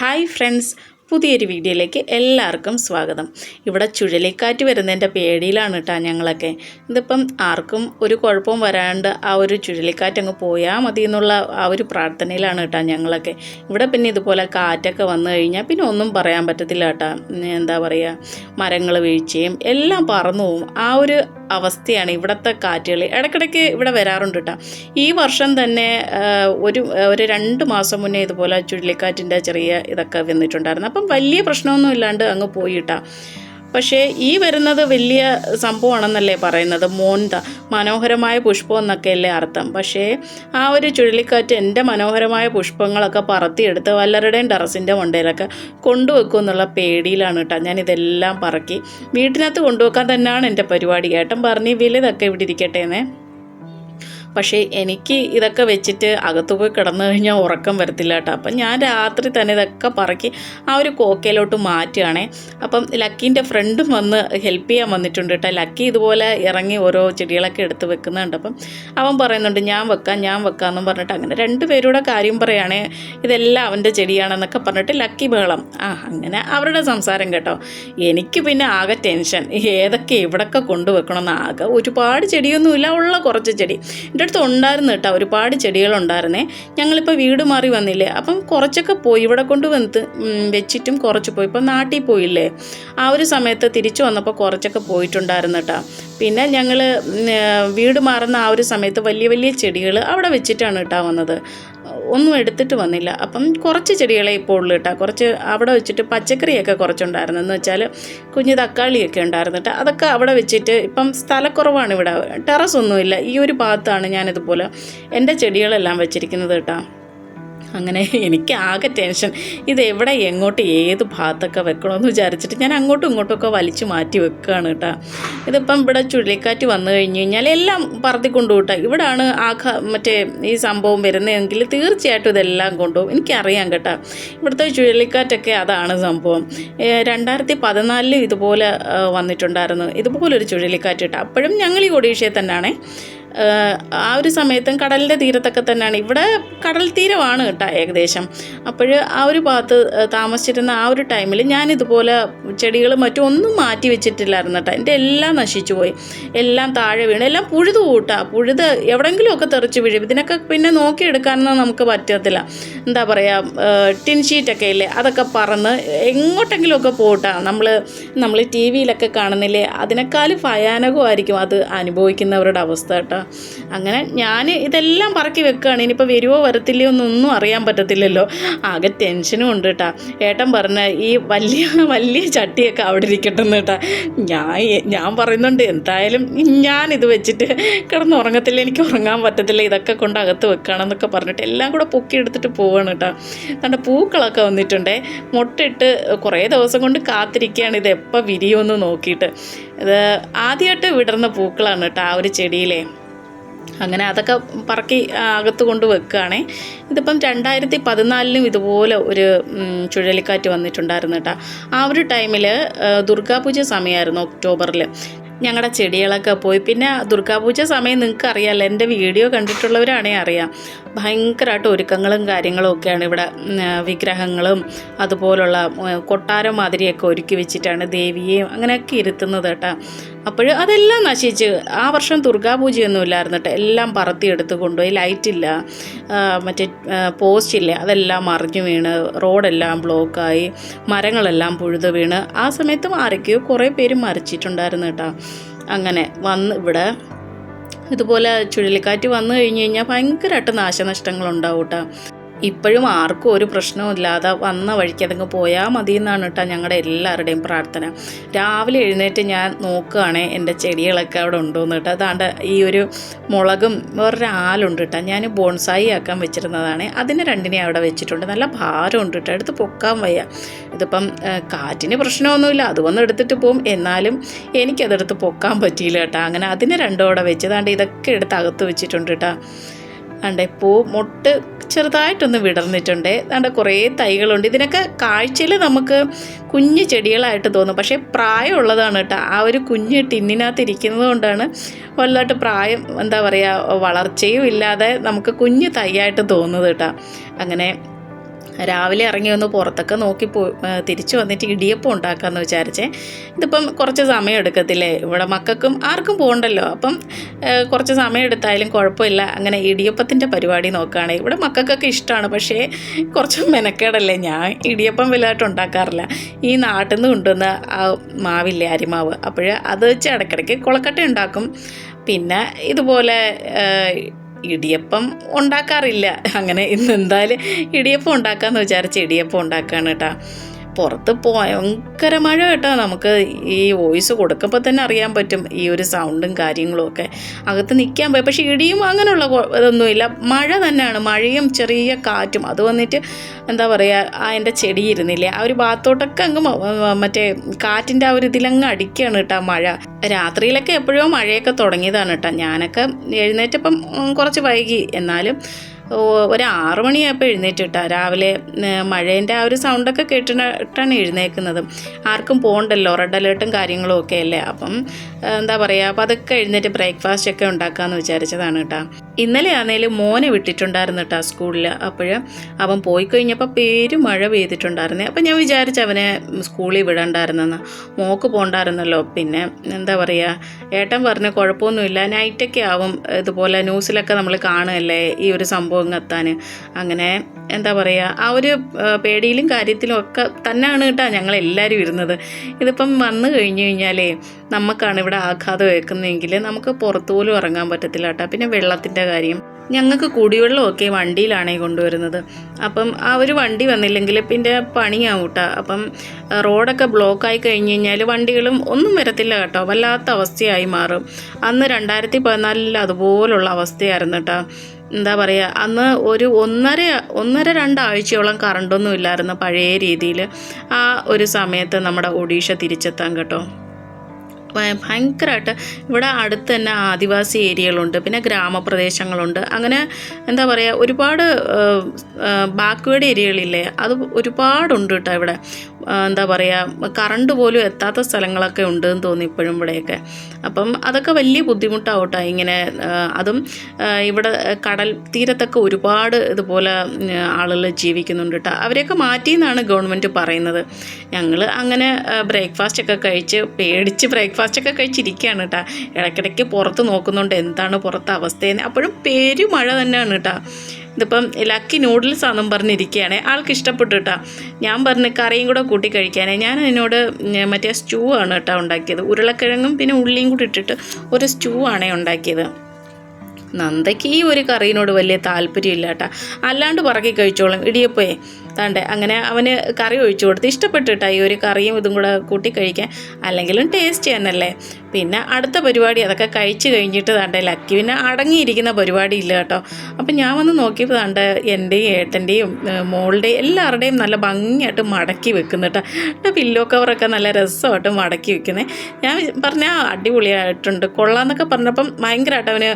Hi friends പുതിയൊരു വീഡിയോയിലേക്ക് എല്ലാവർക്കും സ്വാഗതം. ഇവിടെ ചുഴലിക്കാറ്റ് വരുന്നതിന്റെ പേടിയിലാണ് കേട്ടോ ഞങ്ങളൊക്കെ. ഇതിപ്പം ആർക്കും ഒരു കുഴപ്പവും വരാണ്ട് ആ ഒരു ചുഴലിക്കാറ്റ് അങ്ങ് പോയാൽ മതി എന്നുള്ള ആ ഒരു പ്രാർത്ഥനയിലാണ് കേട്ടോ ഞങ്ങളൊക്കെ. ഇവിടെ പിന്നെ ഇതുപോലെ കാറ്റൊക്കെ വന്നു കഴിഞ്ഞാൽ പിന്നെ ഒന്നും പറയാൻ പറ്റത്തില്ല കേട്ടോ. എന്താ പറയുക മരങ്ങൾ വീഴ്ചയും എല്ലാം പറന്നു പോവും. ആ ഒരു അവസ്ഥയാണ് ഇവിടുത്തെ കാറ്റുകൾ ഇടയ്ക്കിടയ്ക്ക് ഇവിടെ വരാറുണ്ട് കേട്ടോ. ഈ വർഷം തന്നെ ഒരു ഒരു രണ്ട് മാസം മുന്നേ ഇതുപോലെ ചുഴലിക്കാറ്റിന്റെ ചെറിയ ഇതൊക്കെ വന്നിട്ടുണ്ടായിരുന്നു. അപ്പം വലിയ പ്രശ്നമൊന്നും ഇല്ലാണ്ട് അങ്ങ് പോയിട്ടാ പക്ഷേ ഈ വരുന്നത് വലിയ സംഭവമാണെന്നല്ലേ പറയുന്നത്. മോന്ത മനോഹരമായ പുഷ്പം എന്നൊക്കെയല്ലേ അർത്ഥം. പക്ഷേ ആ ഒരു ചുഴലിക്കാറ്റ് എന്റെ മനോഹരമായ പുഷ്പങ്ങളൊക്കെ പറത്തിയെടുത്ത് വല്ലവരുടെയും ടെറസിന്റെ മണ്ടയിലൊക്കെ കൊണ്ടുവെക്കും എന്നുള്ള പേടിയിലാണ് കേട്ടോ ഞാൻ ഇതെല്ലാം പറക്കി. വീട്ടിനകത്ത് കൊണ്ടുവെക്കാൻ തന്നെയാണ് എന്റെ പരിപാടി. ഏട്ടൻ പറഞ്ഞ് വലുതൊക്കെ ഇവിടെ ഇരിക്കട്ടെ എന്നേ. പക്ഷേ എനിക്ക് ഇതൊക്കെ വെച്ചിട്ട് അകത്തു പോയി കിടന്നു കഴിഞ്ഞാൽ ഉറക്കം വരത്തില്ല കേട്ടോ. അപ്പം ഞാൻ രാത്രി തന്നെ ഇതൊക്കെ പറക്കി ആ ഒരു കോക്കയിലോട്ട് മാറ്റുകയാണേ. അപ്പം ലക്കീന്റെ ഫ്രണ്ടും വന്ന് ഹെൽപ്പ് ചെയ്യാൻ വന്നിട്ടുണ്ട് കേട്ടോ. ലക്കി ഇതുപോലെ ഇറങ്ങി ഓരോ ചെടികളൊക്കെ എടുത്ത് വെക്കുന്നുണ്ട്. അപ്പം അവൻ പറയുന്നുണ്ട് ഞാൻ വെക്കാം ഞാൻ വെക്കാമെന്നും പറഞ്ഞിട്ട് അങ്ങനെ രണ്ടുപേരുടെ കാര്യം പറയുകയാണേ ഇതെല്ലാം അവന്റെ ചെടിയാണെന്നൊക്കെ പറഞ്ഞിട്ട് ലക്കി ബഹളം. ആ അങ്ങനെ അവരുടെ സംസാരം കേട്ടോ. എനിക്ക് പിന്നെ ആകെ ടെൻഷൻ. ഏതൊക്കെ എവിടൊക്കെ കൊണ്ടുവെക്കണമെന്ന് ആകെ ഒരുപാട് ചെടിയൊന്നുമില്ല ഉള്ള കുറച്ച് ചെടി. എന്റെ അടുത്ത് ഉണ്ടായിരുന്നു കേട്ടോ. ഒരുപാട് ചെടികളുണ്ടായിരുന്നേ. ഞങ്ങളിപ്പോൾ വീട് മാറി വന്നില്ലേ. അപ്പം കുറച്ചൊക്കെ പോയി. ഇവിടെ കൊണ്ട് വന്ന് വെച്ചിട്ടും കുറച്ച് പോയി. ഇപ്പം നാട്ടിൽ പോയില്ലേ. ആ ഒരു സമയത്ത് തിരിച്ചു വന്നപ്പോൾ കുറച്ചൊക്കെ പോയിട്ടുണ്ടായിരുന്നു കേട്ടോ. പിന്നെ ഞങ്ങൾ വീട് മാറുന്ന ആ ഒരു സമയത്ത് വലിയ വലിയ ചെടികൾ അവിടെ വെച്ചിട്ടാണ് കേട്ടോ വന്നത്. ഒന്നും എടുത്തിട്ട് വന്നില്ല. അപ്പം കുറച്ച് ചെടികളെ ഇപ്പോൾ ഉള്ളു കേട്ടോ കുറച്ച് അവിടെ വെച്ചിട്ട് പച്ചക്കറിയൊക്കെ കുറച്ചുണ്ടായിരുന്നു. എന്ന് വെച്ചാൽ കുഞ്ഞു തക്കാളിയൊക്കെ ഉണ്ടായിരുന്നു കേട്ടോ. അതൊക്കെ അവിടെ വെച്ചിട്ട് ഇപ്പം സ്ഥലക്കുറവാണ് ഇവിടെ. ടെറസ് ഒന്നുമില്ല. ഈ ഒരു ഭാഗത്താണ് ഞാനിതുപോലെ എന്റെ ചെടികളെല്ലാം വെച്ചിരിക്കുന്നത് കേട്ടോ. അങ്ങനെ എനിക്ക് ആകെ ടെൻഷൻ ഇത് എവിടെ എങ്ങോട്ട് ഏത് ഭാഗത്തൊക്കെ വെക്കണമെന്ന് വിചാരിച്ചിട്ട് ഞാൻ അങ്ങോട്ടും ഇങ്ങോട്ടുമൊക്കെ വലിച്ചു മാറ്റി വെക്കുകയാണ് കേട്ടോ. ഇതിപ്പം ഇവിടെ ചുഴലിക്കാറ്റ് വന്നു കഴിഞ്ഞ് കഴിഞ്ഞാൽ എല്ലാം പറത്തിക്കൊണ്ടു കേട്ടോ ഇവിടാണ് ആഘാ മറ്റേ ഈ സംഭവം വരുന്നതെങ്കിൽ തീർച്ചയായിട്ടും ഇതെല്ലാം കൊണ്ടുപോകും. എനിക്കറിയാം കേട്ടോ. ഇവിടുത്തെ ചുഴലിക്കാറ്റൊക്കെ അതാണ് സംഭവം. രണ്ടായിരത്തി പതിനാലിലും ഇതുപോലെ വന്നിട്ടുണ്ടായിരുന്നു. ഇതുപോലൊരു ചുഴലിക്കാറ്റ് കേട്ടോ. അപ്പോഴും ഞങ്ങൾ ഈ ഒഡീഷയിൽ തന്നെയാണേ ആ ഒരു സമയത്തും കടലിന്റെ തീരത്തൊക്കെ തന്നെയാണ്. ഇവിടെ കടൽ തീരമാണ് കേട്ടോ ഏകദേശം. അപ്പോൾ ആ ഒരു ഭാഗത്ത് താമസിച്ചിരുന്ന ആ ഒരു ടൈമിൽ ഞാൻ ഇതുപോലെ ചെടികൾ മറ്റും ഒന്നും മാറ്റി വെച്ചിട്ടില്ലായിരുന്നു കേട്ടോ. എന്റെ എല്ലാം നശിച്ചു പോയി. എല്ലാം താഴെ വീണ്. എല്ലാം പുഴുത് കൂട്ടാ. പുഴുത് എവിടെയെങ്കിലുമൊക്കെ തെറിച്ച് വീഴും. ഇതിനൊക്കെ പിന്നെ നോക്കിയെടുക്കാനൊന്നും നമുക്ക് പറ്റത്തില്ല. എന്താ പറയുക ടിൻ ഷീറ്റൊക്കെ ഇല്ലേ അതൊക്കെ പറന്ന് എങ്ങോട്ടെങ്കിലുമൊക്കെ പോട്ടാ. നമ്മൾ നമ്മൾ ടി വിയിലൊക്കെ കാണുന്നില്ലേ അതിനേക്കാളും ഭയാനകമായിരിക്കും അത് അനുഭവിക്കുന്നവരുടെ അവസ്ഥ കേട്ടോ. അങ്ങനെ ഞാൻ ഇതെല്ലാം പറക്കി വെക്കുകയാണ്. ഇനിയിപ്പോൾ വരുമോ വരത്തില്ലയോ എന്നൊന്നും അറിയാൻ പറ്റത്തില്ലല്ലോ. ആകെ ടെൻഷനും ഉണ്ട് കേട്ടാ ഏട്ടൻ പറഞ്ഞ ഈ വലിയ വലിയ ചട്ടിയൊക്കെ അവിടെ ഇരിക്കട്ടെ എന്ന് കേട്ടാ ഞാൻ ഞാൻ പറയുന്നുണ്ട് എന്തായാലും ഞാൻ ഇത് വെച്ചിട്ട് കിടന്ന് ഉറങ്ങത്തില്ല എനിക്ക് ഉറങ്ങാൻ പറ്റത്തില്ല. ഇതൊക്കെ കൊണ്ട് അകത്ത് വെക്കുകയാണെന്നൊക്കെ പറഞ്ഞിട്ട് എല്ലാം കൂടെ പൊക്കി എടുത്തിട്ട് പോവാണ് കേട്ടോ തന്റെ പൂക്കളൊക്കെ വന്നിട്ടുണ്ടേ. മുട്ടിട്ട് കുറേ ദിവസം കൊണ്ട് കാത്തിരിക്കുകയാണ്. ഇത് എപ്പോൾ വിരിയുമെന്ന് നോക്കിയിട്ട്. ഇത് ആദ്യമായിട്ട് വിടർന്ന പൂക്കളാണ് കേട്ടോ ആ ഒരു ചെടിയിലെ. അങ്ങനെ അതൊക്കെ പറക്കി അകത്ത് കൊണ്ട് വെക്കുകയാണേ. ഇതിപ്പം രണ്ടായിരത്തി പതിനാലിലും ഇതുപോലെ ഒരു ചുഴലിക്കാറ്റ് വന്നിട്ടുണ്ടായിരുന്നു കേട്ടോ. ആ ഒരു ടൈമിൽ ദുർഗാപൂജ സമയമായിരുന്നു ഒക്ടോബറിൽ ഞങ്ങളുടെ ചെടികളൊക്കെ പോയി. പിന്നെ ദുർഗാപൂജ സമയം നിങ്ങൾക്ക് അറിയാമല്ലോ എന്റെ വീഡിയോ കണ്ടിട്ടുള്ളവരാണേ അറിയാം. ഭയങ്കരമായിട്ട് ഒരുക്കങ്ങളും കാര്യങ്ങളും ഒക്കെയാണ് ഇവിടെ വിഗ്രഹങ്ങളും അതുപോലുള്ള കൊട്ടാരം മാതിരിയൊക്കെ ഒരുക്കി വെച്ചിട്ടാണ് ദേവിയെയും അങ്ങനെയൊക്കെ ഇരുത്തുന്നത് കേട്ടോ. അപ്പോൾ അതെല്ലാം നശിച്ച്. ആ വർഷം ദുർഗാപൂജയൊന്നും ഇല്ലായിരുന്നു കേട്ടോ. എല്ലാം പറത്തി എടുത്ത് കൊണ്ടുപോയി. ലൈറ്റില്ല മറ്റേ പോസ്റ്റ് ഇല്ല. അതെല്ലാം മറിഞ്ഞു വീണ്. റോഡെല്ലാം ബ്ലോക്കായി മരങ്ങളെല്ലാം പുഴുതു വീണ്. ആ സമയത്തും ആരൊക്കെയോ കുറേ പേര് മരിച്ചിട്ടുണ്ടായിരുന്നു കേട്ടോ. അങ്ങനെ വന്ന് ഇവിടെ ഇതുപോലെ ചുഴലിക്കാറ്റ് വന്നു കഴിഞ്ഞ് കഴിഞ്ഞാൽ ഭയങ്കരമായിട്ട് നാശനഷ്ടങ്ങളുണ്ടാവും കേട്ടോ. ഇപ്പോഴും ആർക്കും ഒരു പ്രശ്നവും ഇല്ലാതെ വന്ന വഴിക്ക് അതങ്ങ് പോയാൽ മതി എന്നാണ് കേട്ടോ ഞങ്ങളുടെ എല്ലാവരുടെയും പ്രാർത്ഥന. രാവിലെ എഴുന്നേറ്റ് ഞാൻ നോക്കുകയാണേ എന്റെ ചെടികളൊക്കെ അവിടെ ഉണ്ടോയെന്ന് കേട്ടോ. അതാണ്ട് ഈ ഒരു മുളകും വേറൊരു ആലുണ്ട് കേട്ടോ. ഞാൻ ബോൺസായി ആക്കാൻ വെച്ചിരുന്നതാണ്. അതിന് രണ്ടിനെ അവിടെ വെച്ചിട്ടുണ്ട്. നല്ല ഭാരമുണ്ട് കേട്ടോ. എടുത്ത് പൊക്കാൻ വയ്യ. ഇതിപ്പം കാറ്റിന് പ്രശ്നമൊന്നുമില്ല. അത് വന്ന് എടുത്തിട്ട് പോകും എന്നാലും എനിക്കതെടുത്ത് പൊക്കാൻ പറ്റിയില്ല കേട്ടോ. അങ്ങനെ അതിന് രണ്ടും അവിടെ വെച്ചതാണ്ട് ഇതൊക്കെ എടുത്ത് അകത്ത് വെച്ചിട്ടുണ്ട് കേട്ടോ. അണ്ടേ പൂ മൊട്ട് ചെറുതായിട്ടൊന്ന് വിടർന്നിട്ടുണ്ട്. അതുകൊണ്ട് കുറേ തൈകളുണ്ട്. ഇതിനൊക്കെ കാഴ്ചയിൽ നമുക്ക് കുഞ്ഞു ചെടികളായിട്ട് തോന്നും. പക്ഷേ പ്രായമുള്ളതാണ് കേട്ടോ. ആ ഒരു കുഞ്ഞ് ടിന്നിനകത്ത് ഇരിക്കുന്നത് കൊണ്ടാണ് വലുതായിട്ട് പ്രായം എന്താ പറയുക വളർച്ചയും ഇല്ലാതെ നമുക്ക് കുഞ്ഞു തൈയായിട്ട് തോന്നുന്നത് കേട്ടോ. അങ്ങനെ രാവിലെ ഇറങ്ങി ഒന്ന് പുറത്തൊക്കെ നോക്കി പോ തിരിച്ചു വന്നിട്ട് ഇടിയപ്പം ഉണ്ടാക്കാമെന്ന് വിചാരിച്ചേ. ഇതിപ്പം കുറച്ച് സമയം എടുക്കത്തില്ലേ? ഇവിടെ മക്കൾക്കും ആർക്കും പോകണ്ടല്ലോ അപ്പം കുറച്ച് സമയം എടുത്തായാലും കുഴപ്പമില്ല. അങ്ങനെ ഇടിയപ്പത്തിന്റെ പരിപാടി നോക്കുകയാണ്. ഇവിടെ മക്കൾക്കൊക്കെ ഇഷ്ടമാണ്. പക്ഷേ കുറച്ച് മെനക്കേടല്ലേ? ഞാൻ ഇടിയപ്പം വലുതായിട്ട് ഉണ്ടാക്കാറില്ല. ഈ നാട്ടിൽ നിന്ന് കൊണ്ടുവന്ന ആ മാവില്ലേ അരിമാവ്? അപ്പോൾ അത് വെച്ച് ഇടയ്ക്കിടയ്ക്ക് കുളക്കട്ട ഉണ്ടാക്കും. പിന്നെ ഇതുപോലെ ഇടിയപ്പം ഉണ്ടാക്കാറില്ല. അങ്ങനെ ഇന്ന് എന്തായാലും ഇടിയപ്പം ഉണ്ടാക്കാമെന്ന് വിചാരിച്ച് ഇടിയപ്പം ഉണ്ടാക്കുകയാണ് കേട്ടോ പുറത്ത് ഭയങ്കര മഴ കേട്ടോ. നമുക്ക് ഈ വോയിസ് കൊടുക്കുമ്പോൾ തന്നെ അറിയാൻ പറ്റും ഈ ഒരു സൗണ്ടും കാര്യങ്ങളും ഒക്കെ. അകത്ത് നിൽക്കാൻ പോയി. പക്ഷേ ഇടിയും അങ്ങനെയുള്ള ഇതൊന്നുമില്ല. മഴ തന്നെയാണ്. മഴയും ചെറിയ കാറ്റും. അത് വന്നിട്ട് എന്താ പറയുക ആ എന്റെ ചെടി ഇരുന്നില്ലേ? ആ ഒരു ഭാഗത്തോട്ടൊക്കെ അങ്ങ് മറ്റേ കാറ്റിന്റെ ആ ഒരു ഇതിലങ്ങ് അടിക്കുകയാണ് കേട്ടോ മഴ. രാത്രിയിലൊക്കെ എപ്പോഴും മഴയൊക്കെ തുടങ്ങിയതാണ് കേട്ടോ. ഞാനൊക്കെ എഴുന്നേറ്റപ്പം കുറച്ച് വൈകി. എന്നാലും ഒരു ആറു മണിയായപ്പോൾ എഴുന്നേറ്റിട്ടാ രാവിലെ മഴേന്റെ ആ ഒരു സൗണ്ടൊക്കെ കേട്ടിട്ടാണ് എഴുന്നേക്കുന്നത്. ആർക്കും പോകണ്ടല്ലോ റെഡ് അലേർട്ടും കാര്യങ്ങളും ഒക്കെ അല്ലേ? അപ്പം എന്താ പറയുക അപ്പോൾ അതൊക്കെ എഴുന്നേറ്റ് ബ്രേക്ക്ഫാസ്റ്റ് ഒക്കെ ഉണ്ടാക്കാമെന്ന് വിചാരിച്ചതാണ് കേട്ടോ. ഇന്നലെ ആണെങ്കിലും മോനെ വിട്ടിട്ടുണ്ടായിരുന്നു കേട്ടോ സ്കൂളിൽ അപ്പോൾ അവൻ പോയി കഴിഞ്ഞപ്പോൾ പേര് മഴ പെയ്തിട്ടുണ്ടായിരുന്നേ. അപ്പം ഞാൻ വിചാരിച്ചു അവനെ സ്കൂളിൽ വിടണ്ടായിരുന്നെന്ന്. മോക്ക് പോകണ്ടായിരുന്നല്ലോ പിന്നെ എന്താ പറയുക ഏട്ടൻ പറഞ്ഞ കുഴപ്പമൊന്നുമില്ല. നൈറ്റൊക്കെ ആവും. ഇതുപോലെ ന്യൂസിലൊക്കെ നമ്മൾ കാണുകയല്ലേ ഈ ഒരു സംഭവം എത്താൻ അങ്ങനെ എന്താ പറയുക ആ ഒരു പേടിയിലും കാര്യത്തിലും ഒക്കെ തന്നെയാണ് കേട്ടോ ഞങ്ങളെല്ലാവരും ഇരുന്നത്. ഇതിപ്പം വന്നു കഴിഞ്ഞു കഴിഞ്ഞാലേ നമുക്കാണ് ഇവിടെ ആഘാതം വെക്കുന്നതെങ്കിൽ നമുക്ക് പുറത്തു പോലും ഇറങ്ങാൻ പറ്റത്തില്ല കേട്ടോ. പിന്നെ വെള്ളത്തിന്റെ കാര്യം. ഞങ്ങൾക്ക് കുടിവെള്ളമൊക്കെ വണ്ടിയിലാണ് കൊണ്ടുവരുന്നത്. അപ്പം ആ ഒരു വണ്ടി വന്നില്ലെങ്കിൽ പിന്നെ പണിയാവും കേട്ടോ. അപ്പം റോഡൊക്കെ ബ്ലോക്കായി കഴിഞ്ഞ് കഴിഞ്ഞാൽ വണ്ടികളും ഒന്നും വരത്തില്ല കേട്ടോ. വല്ലാത്ത അവസ്ഥയായി മാറും. അന്ന് രണ്ടായിരത്തി പതിനാലിൽ അതുപോലുള്ള അവസ്ഥയായിരുന്നു കേട്ടോ. എന്താ പറയുക അന്ന് ഒരു ഒന്നര ഒന്നര രണ്ടാഴ്ചയോളം കറണ്ടൊന്നും ഇല്ലായിരുന്നു പഴയ രീതിയിൽ ആ ഒരു സമയത്ത് നമ്മുടെ ഒഡീഷ തിരിച്ചെത്താൻ കേട്ടോ. ഭയങ്കരമായിട്ട് ഇവിടെ അടുത്ത് തന്നെ ആദിവാസി ഏരിയകളുണ്ട് പിന്നെ ഗ്രാമപ്രദേശങ്ങളുണ്ട്. അങ്ങനെ എന്താ പറയുക ഒരുപാട് ബാക്ക്വേഡ് ഏരിയകളില്ലേ അത് ഒരുപാടുണ്ട് കേട്ടോ ഇവിടെ. എന്താ പറയുക കറണ്ട് പോലും എത്താത്ത സ്ഥലങ്ങളൊക്കെ ഉണ്ട് എന്ന് തോന്നി ഇപ്പോഴും ഇവിടെയൊക്കെ. അപ്പം അതൊക്കെ വലിയ ബുദ്ധിമുട്ടാവട്ടോ ഇങ്ങനെ അതും ഇവിടെ കടൽ തീരത്തൊക്കെ ഒരുപാട് ഇതുപോലെ ആളുകൾ ജീവിക്കുന്നുണ്ട് കേട്ടോ. അവരെയൊക്കെ മാറ്റിയെന്നാണ് ഗവൺമെന്റ് പറയുന്നത്. ഞങ്ങൾ അങ്ങനെ ബ്രേക്ക്ഫാസ്റ്റ് ഒക്കെ കഴിച്ച് പേടിച്ച് ബ്രേക്ക്ഫാസ്റ്റ് ഒക്കെ കഴിച്ചിരിക്കുകയാണ് കേട്ടോ. ഇടയ്ക്കിടയ്ക്ക് പുറത്ത് നോക്കുന്നുണ്ട് എന്താണ് പുറത്ത് അവസ്ഥയെന്ന്. അപ്പോഴും പെരുമഴ തന്നെയാണ് കേട്ടോ. ഇതിപ്പം ലക്കി നൂഡിൽസ് ആണെന്നും പറഞ്ഞിരിക്കുകയാണ്. ആൾക്ക് ഇഷ്ടപ്പെട്ടു കേട്ടോ. ഞാൻ പറഞ്ഞ് കറിയും കൂടെ കൂട്ടി കഴിക്കാനേ ഞാൻ അതിനോട് മറ്റേ സ്റ്റൂ ആണ് കേട്ടോ ഉണ്ടാക്കിയത്. ഉരുളക്കിഴങ്ങും പിന്നെ ഉള്ളിയും കൂടി ഇട്ടിട്ട് ഒരു സ്റ്റൂ ആണേ ഉണ്ടാക്കിയത്. നന്ദയ്ക്ക് ഈ ഒരു കറിയിനോട് വലിയ താല്പര്യമില്ല കേട്ടോ. അല്ലാണ്ട് പറക്കി കഴിച്ചോളും. ഇടിയപ്പോയെ താണ്ടെ അങ്ങനെ അവന് കറി ഒഴിച്ചു കൊടുത്ത് ഇഷ്ടപ്പെട്ടിട്ടാ ഈ ഒരു കറിയും ഇതും കൂടെ കൂട്ടി കഴിക്കാൻ. അല്ലെങ്കിലും ടേസ്റ്റ് തന്നെയല്ലേ പിന്നെ അടുത്ത പരിപാടി അതൊക്കെ കഴിച്ച് കഴിഞ്ഞിട്ട് തണ്ടേ ലക്കി. പിന്നെ അടങ്ങിയിരിക്കുന്ന പരിപാടി ഇല്ല കേട്ടോ. അപ്പം ഞാൻ വന്ന് നോക്കിയപ്പോൾ തണ്ട് എന്റെയും ഏട്ടന്റെയും മോളുടെയും എല്ലാവരുടെയും നല്ല ഭംഗിയായിട്ട് മടക്കി വെക്കുന്നു കേട്ടോ പില്ലോ കവറൊക്കെ നല്ല രസമായിട്ട് മടക്കി വെക്കുന്നത് ഞാൻ പറഞ്ഞ അടിപൊളിയായിട്ടുണ്ട്. കൊള്ളാന്നൊക്കെ പറഞ്ഞപ്പം ഭയങ്കരമായിട്ട് അവന്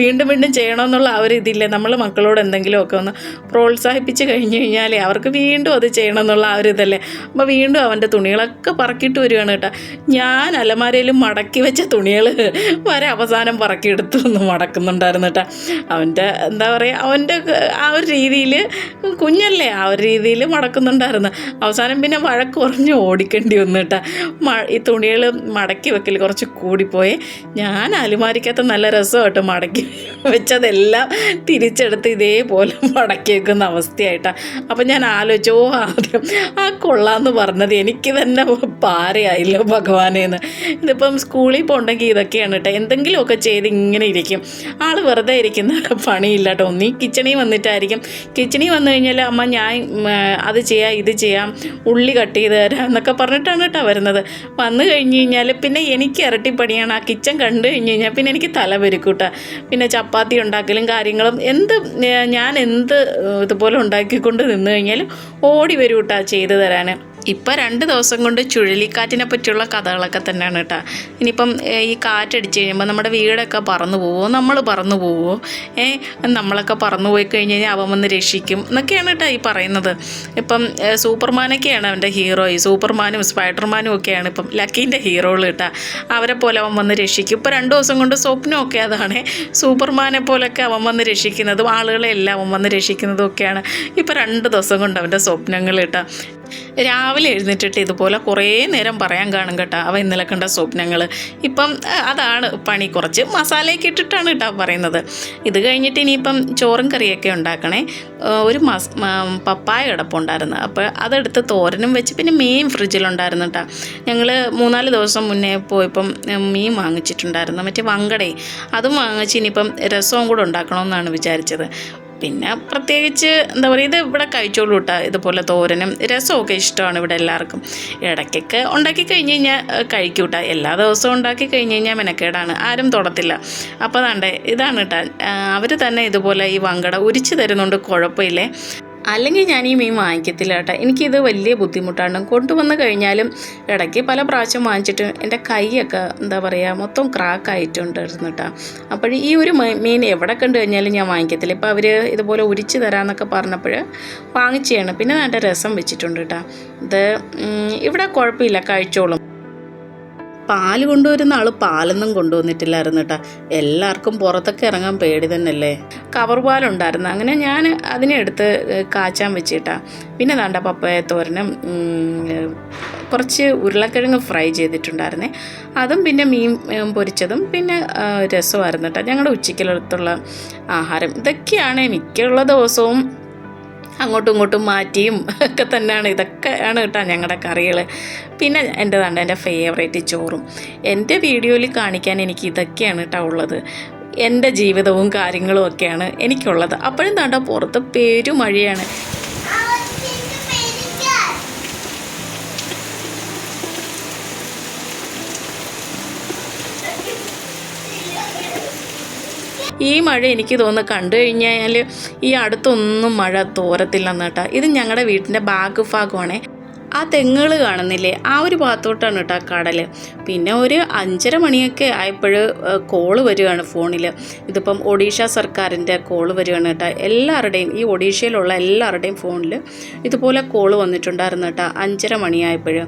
വീണ്ടും വീണ്ടും ചെയ്യണമെന്നുള്ള ആ ഒരു ഇതില്ലേ. നമ്മൾ മക്കളോട് എന്തെങ്കിലുമൊക്കെ ഒന്ന് പ്രോത്സാഹിപ്പിച്ച് കഴിഞ്ഞ് കഴിഞ്ഞാൽ അവർക്ക് വീണ്ടും അത് ചെയ്യണമെന്നുള്ള ആ ഒരു ഇതല്ലേ. അപ്പോൾ വീണ്ടും അവന്റെ തുണികളൊക്കെ പറക്കിയിട്ട് വരികയാണ് കേട്ടോ. ഞാൻ അലമാരയിൽ മടക്കി വെച്ച തുണികൾ വരെ അവസാനം പറക്കിയെടുത്ത് ഒന്ന് മടക്കുന്നുണ്ടായിരുന്നു കേട്ടോ അവന്റെ എന്താ പറയുക അവന്റെ ആ ഒരു രീതിയിൽ കുഞ്ഞല്ലേ ആ ഒരു രീതിയിൽ മടക്കുന്നുണ്ടായിരുന്നു. അവസാനം പിന്നെ വഴക്ക് കുറഞ്ഞ് ഓടിക്കേണ്ടി വന്നു കേട്ടോ ഈ തുണികൾ മടക്കി വെക്കൽ കുറച്ച് കൂടിപ്പോയി. ഞാൻ അലുമാരിക്കകത്ത് നല്ല രസമായിട്ട് മടക്കി വെച്ചതെല്ലാം തിരിച്ചെടുത്ത് ഇതേപോലെ മടക്കി വെക്കുന്ന അവസ്ഥയായിട്ടാണ് അപ്പം ഞാൻ ആലോചിച്ചു ഓ ആദ്യം ആ കൊള്ളാന്ന് പറഞ്ഞത് എനിക്ക് തന്നെ പാരയായില്ലോ ഭഗവാനേന്ന്. ഇതിപ്പം സ്കൂളിൽ പോകണ്ടെങ്കിൽ ഇതൊക്കെയാണ് കേട്ടോ എന്തെങ്കിലുമൊക്കെ ചെയ്ത് ഇങ്ങനെ ഇരിക്കും. ആൾ വെറുതെ ഇരിക്കുന്ന പണിയില്ല കേട്ടോ ഒന്നീ കിച്ചണിൽ വന്നിട്ടായിരിക്കും. കിച്ചണിൽ വന്നു കഴിഞ്ഞാൽ അമ്മ ഞാൻ അത് ചെയ്യാം ഇത് ചെയ്യാം ഉള്ളി കട്ട് ചെയ്ത് തരാം എന്നൊക്കെ പറഞ്ഞിട്ടാണ് കേട്ടോ വരുന്നത്. വന്നു കഴിഞ്ഞ് കഴിഞ്ഞാൽ പിന്നെ എനിക്ക് ഇരട്ടി പണിയാണ് ആ കിച്ചൺ കണ്ടു കഴിഞ്ഞ് കഴിഞ്ഞാൽ പിന്നെ എനിക്ക് തല പെരുക്കൂട്ട. പിന്നെ ചപ്പാത്തി ഉണ്ടാക്കലും കാര്യങ്ങളും എന്ത് ഞാൻ എന്ത് ഇതുപോലെ ഉണ്ടാക്കിക്കൊണ്ട് നിന്ന് കഴിഞ്ഞാൽ ഓടി വരൂട്ടാ ചെയ്തു തരാൻ ഇപ്പം രണ്ട് ദിവസം കൊണ്ട് ചുഴലിക്കാറ്റിനെ പറ്റിയുള്ള കഥകളൊക്കെ തന്നെയാണ് കേട്ടോ. ഇനിയിപ്പം ഈ കാറ്റടിച്ച് കഴിയുമ്പോൾ നമ്മുടെ വീടൊക്കെ പറന്നു പോവുമോ നമ്മൾ പറന്നു പോവുമോ ഏ നമ്മളൊക്കെ പറന്നു പോയി കഴിഞ്ഞ് കഴിഞ്ഞാൽ അവൻ വന്ന് രക്ഷിക്കും എന്നൊക്കെയാണ് കേട്ടോ ഈ പറയുന്നത്. ഇപ്പം സൂപ്പർമാനൊക്കെയാണ് അവന്റെ ഹീറോ. ഈ സൂപ്പർമാനും സ്പൈഡർമാനും ഒക്കെയാണ് ഇപ്പം ലക്കീന്റെ ഹീറോകൾ കേട്ടോ. അവരെ പോലെ അവൻ വന്ന് രക്ഷിക്കും. ഇപ്പോൾ രണ്ട് ദിവസം കൊണ്ട് സ്വപ്നമൊക്കെ അതാണ്. സൂപ്പർമാനെ പോലൊക്കെ അവൻ വന്ന് രക്ഷിക്കുന്നതും ആളുകളെ എല്ലാം അവൻ വന്ന് രക്ഷിക്കുന്നതും ഒക്കെയാണ്. ഇപ്പോൾ രണ്ട് ദിവസം കൊണ്ട് അവന്റെ സ്വപ്നങ്ങൾ കേട്ടോ. രാവിലെ എഴുന്നേറ്റിട്ട് ഇതുപോലെ കുറേ നേരം പറയാൻ കാണും കേട്ടോ. അവ ഇന്നലെ കണ്ട സ്വപ്നങ്ങൾ ഇപ്പം അതാണ് പണി കുറച്ച്. മസാലയൊക്കെ ഇട്ടിട്ടാണ് കേട്ടോ പറയുന്നത്. ഇത് കഴിഞ്ഞിട്ട് ഇനിയിപ്പം ചോറും കറിയൊക്കെ ഉണ്ടാക്കണേ. ഒരു മസ് പപ്പായ കിടപ്പുണ്ടായിരുന്നു അപ്പോൾ അതെടുത്ത് തോരനും വെച്ച് പിന്നെ മീൻ ഫ്രിഡ്ജിലുണ്ടായിരുന്നു കേട്ടോ. ഞങ്ങൾ മൂന്നാൽ ദിവസം മുന്നേ പോയപ്പം മീൻ വാങ്ങിച്ചിട്ടുണ്ടായിരുന്നു. മറ്റേ വങ്കടേ അതും വാങ്ങിച്ച് ഇനിയിപ്പം രസവും കൂടെ ഉണ്ടാക്കണമെന്നാണ് വിചാരിച്ചത്. പിന്നെ പ്രത്യേകിച്ച് എന്താ പറയുക ഇത് ഇവിടെ കഴിച്ചോളൂ കേട്ടോ ഇതുപോലെ തോരനും രസമൊക്കെ ഇഷ്ടമാണ് ഇവിടെ എല്ലാവർക്കും. ഇടയ്ക്കൊക്കെ ഉണ്ടാക്കി കഴിഞ്ഞ് കഴിഞ്ഞാൽ കഴിക്കും കേട്ടോ എല്ലാ ദിവസവും ഉണ്ടാക്കി കഴിഞ്ഞ് കഴിഞ്ഞാൽ മെനക്കേടാണ്. ആരും തൊടത്തില്ല. അപ്പോൾ അതാണ്ടേ ഇതാണ് കേട്ടോ അവർ തന്നെ ഇതുപോലെ ഈ വങ്കട ഉരിച്ച് തരുന്നുണ്ട്. കുഴപ്പമില്ലേ? അല്ലെങ്കിൽ ഞാൻ ഈ മീൻ വാങ്ങിക്കത്തില്ല കേട്ടോ. എനിക്കിത് വലിയ ബുദ്ധിമുട്ടാണ്. കൊണ്ടുവന്ന് കഴിഞ്ഞാലും ഇടയ്ക്ക് പല പ്രാവശ്യം വാങ്ങിച്ചിട്ട് എന്റെ കൈയൊക്കെ എന്താ പറയുക മൊത്തം ക്രാക്ക് ആയിട്ടുണ്ടായിരുന്നു കേട്ടോ. അപ്പോൾ ഈ ഒരു മീൻ എവിടെ കണ്ടു കഴിഞ്ഞാലും ഞാൻ വാങ്ങിക്കത്തില്ല. ഇപ്പോൾ അവർ ഇതുപോലെ ഉരിച്ച് തരാമെന്നൊക്കെ പറഞ്ഞപ്പോൾ വാങ്ങിച്ചാണ് പിന്നെ നല്ല രസം വെച്ചിട്ടുണ്ട് കേട്ടോ. ഇത് ഇവിടെ കുഴപ്പമില്ല കഴിച്ചോളും. പാൽ കൊണ്ടുവരുന്ന ആൾ പാലൊന്നും കൊണ്ടുവന്നിട്ടില്ലായിരുന്നു കേട്ടോ. എല്ലാവർക്കും പുറത്തൊക്കെ ഇറങ്ങാൻ പേടി തന്നെയല്ലേ? കവർ പാലുണ്ടായിരുന്നു അങ്ങനെ ഞാൻ അതിനെ എടുത്ത് കാച്ചാൻ വെച്ചിട്ടാ. പിന്നെ ദാണ്ട പപ്പയ തോരനും കുറച്ച് ഉരുളക്കിഴങ്ങ് ഫ്രൈ ചെയ്തിട്ടുണ്ടായിരുന്നേ. അതും പിന്നെ മീൻ പൊരിച്ചതും പിന്നെ രസമായിരുന്നു കേട്ടോ ഞങ്ങളുടെ ഉച്ചയ്ക്കലത്തുള്ള ആഹാരം. ഇതൊക്കെയാണ് മിക്കുള്ള ദിവസവും അങ്ങോട്ടും ഇങ്ങോട്ടും മാറ്റിയും ഒക്കെ തന്നെയാണ്. ഇതൊക്കെയാണ് കേട്ടോ ഞങ്ങളുടെ കറികൾ പിന്നെ എന്റെതാണ്ട് എന്റെ ഫേവറേറ്റ് ചോറും. എന്റെ വീഡിയോയിൽ കാണിക്കാൻ എനിക്ക് ഇതൊക്കെയാണ് കേട്ടോ ഉള്ളത്. എന്റെ ജീവിതവും കാര്യങ്ങളും ഒക്കെയാണ് എനിക്കുള്ളത്. അപ്പോഴും താണ്ട പുറത്ത് പേരുമഴയാണ്. ഈ മഴ എനിക്ക് തോന്നുന്നു കണ്ടു കഴിഞ്ഞാൽ ഈ അടുത്തൊന്നും മഴ തോരത്തില്ലെന്ന് ഇത് ഞങ്ങളുടെ വീട്ടിന്റെ ബാക്ക് ഭാഗമാണേ. ആ തെങ്ങുകൾ കാണുന്നില്ലേ? ആ ഒരു ഭാഗത്തോട്ടാണ് കേട്ടോ ആ കടൽ. പിന്നെ ഒരു അഞ്ചര മണിയൊക്കെ ആയപ്പോൾ കോൾ വരികയാണ് ഫോണിൽ ഇതിപ്പം ഒഡീഷ സർക്കാരിന്റെ കോൾ വരികയാണ് കേട്ടോ. എല്ലാവരുടെയും ഈ ഒഡീഷയിലുള്ള എല്ലാവരുടെയും ഫോണിൽ ഇതുപോലെ കോൾ വന്നിട്ടുണ്ടായിരുന്നു കേട്ടോ അഞ്ചര മണിയായപ്പോൾ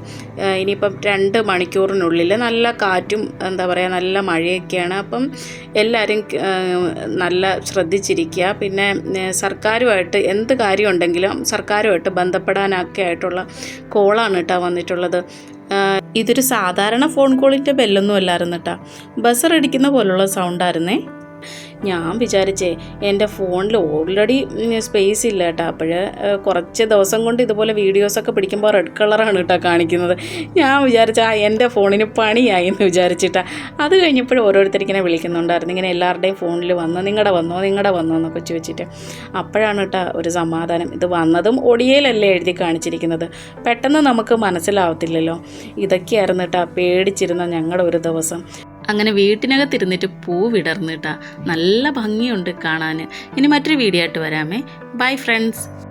ഇനിയിപ്പം രണ്ട് മണിക്കൂറിനുള്ളിൽ നല്ല കാറ്റും എന്താ പറയുക നല്ല മഴയൊക്കെയാണ്. അപ്പം എല്ലാവരും നല്ല ശ്രദ്ധിച്ചിരിക്കുക. പിന്നെ സർക്കാരുമായിട്ട് എന്ത് കാര്യമുണ്ടെങ്കിലും സർക്കാരുമായിട്ട് ബന്ധപ്പെടാനൊക്കെ ആയിട്ടുള്ള കോളാണ് കേട്ടോ വന്നിട്ടുള്ളത്. ഇതൊരു സാധാരണ ഫോൺ കോളിന്റെ ബെല്ലൊന്നും അല്ലായിരുന്നു കേട്ടോ. ബസർ അടിക്കുന്ന പോലുള്ള സൗണ്ടായിരുന്നേ ഞാൻ വിചാരിച്ചേ എന്റെ ഫോണിൽ ഓൾറെഡി സ്പേസ് ഇല്ല കേട്ടോ. അപ്പോൾ കുറച്ച് ദിവസം കൊണ്ട് ഇതുപോലെ വീഡിയോസൊക്കെ പിടിക്കുമ്പോൾ റെഡ് കളറാണ് കേട്ടോ കാണിക്കുന്നത്. ഞാൻ വിചാരിച്ച എന്റെ ഫോണിന് പണിയായി എന്ന് വിചാരിച്ചിട്ടാ. അത് കഴിഞ്ഞപ്പോഴും ഓരോരുത്തരിങ്ങനെ വിളിക്കുന്നുണ്ടായിരുന്നു. ഇങ്ങനെ എല്ലാവരുടെയും ഫോണിൽ വന്നു നിങ്ങളുടെ വന്നോ നിങ്ങളുടെ വന്നോ എന്നൊക്കെ ചോദിച്ചിട്ട്. അപ്പോഴാണ് കേട്ടോ ഒരു സമാധാനം. ഇത് വന്നതും ഒടിയയിലല്ലേ എഴുതി കാണിച്ചിരിക്കുന്നത്. പെട്ടെന്ന് നമുക്ക് മനസ്സിലാവത്തില്ലല്ലോ. ഇതൊക്കെയായിരുന്നു കേട്ടോ പേടിച്ചിരുന്ന ഞങ്ങളുടെ ഒരു ദിവസം. അങ്ങനെ വീട്ടിനകത്തിരുന്നിട്ട് പൂ വിടർന്നിട്ടാ. നല്ല ഭംഗിയുണ്ട് കാണാൻ ഇനി മറ്റൊരു വീഡിയോ ആയിട്ട് വരാമേ. Bye friends